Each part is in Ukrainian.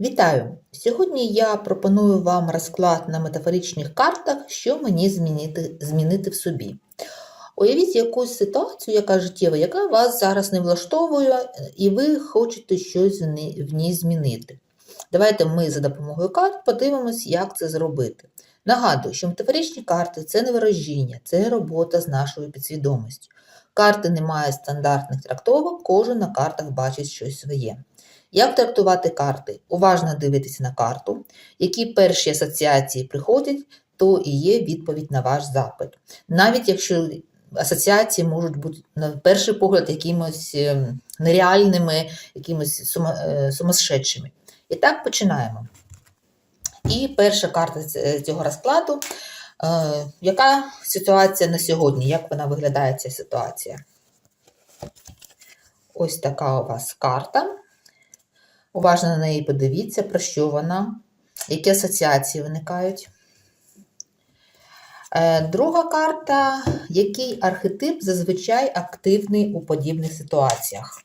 Вітаю! Сьогодні я пропоную вам розклад на метафоричних картах, що мені змінити, змінити в собі. Уявіть якусь ситуацію, яка життєва, яка вас зараз не влаштовує, і ви хочете щось в ній- змінити. Давайте ми за допомогою карт подивимось, як це зробити. Нагадую, що метафоричні карти це не ворожіння, це робота з нашою підсвідомістю. Карти не мають стандартних трактовок, кожен на картах бачить щось своє. Як трактувати карти? Уважно дивитися на карту, які перші асоціації приходять, то і є відповідь на ваш запит. Навіть якщо асоціації можуть бути на перший погляд якимось ем, нереальними, якимось е, сумасшедшими. І так починаємо. І перша карта цього розкладу. Е, Яка ситуація на сьогодні? Як вона виглядає ця ситуація? Ось така у вас карта. Уважно на неї подивіться, про що вона, які асоціації виникають. Е, Друга карта, який архетип зазвичай активний у подібних ситуаціях.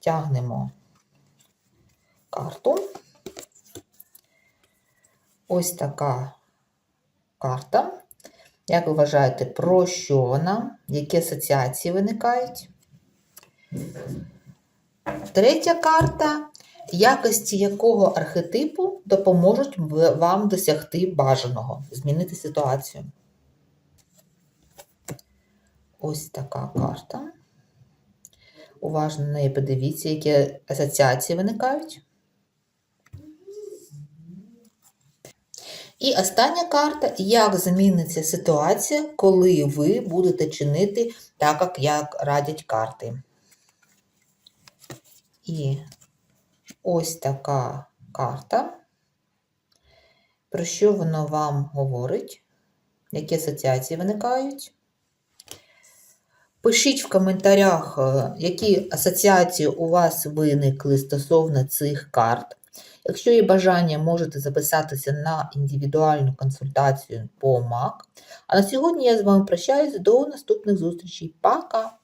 Тягнемо карту. Ось така карта. Як ви вважаєте, про що вона? Які асоціації виникають? Третя карта, якості якого архетипу допоможуть вам досягти бажаного, змінити ситуацію. Ось така карта. Уважно на неї подивіться, які асоціації виникають. І остання карта, як зміниться ситуація, коли ви будете чинити так, як радять карти. І ось така карта. Про що воно вам говорить? Які асоціації виникають? Пишіть в коментарях, е, які асоціації у вас виникли стосовно цих карт. Якщо є бажання, можете записатися на індивідуальну консультацію по МАК. А на сьогодні я з вами прощаюсь до наступних зустрічей. Пока!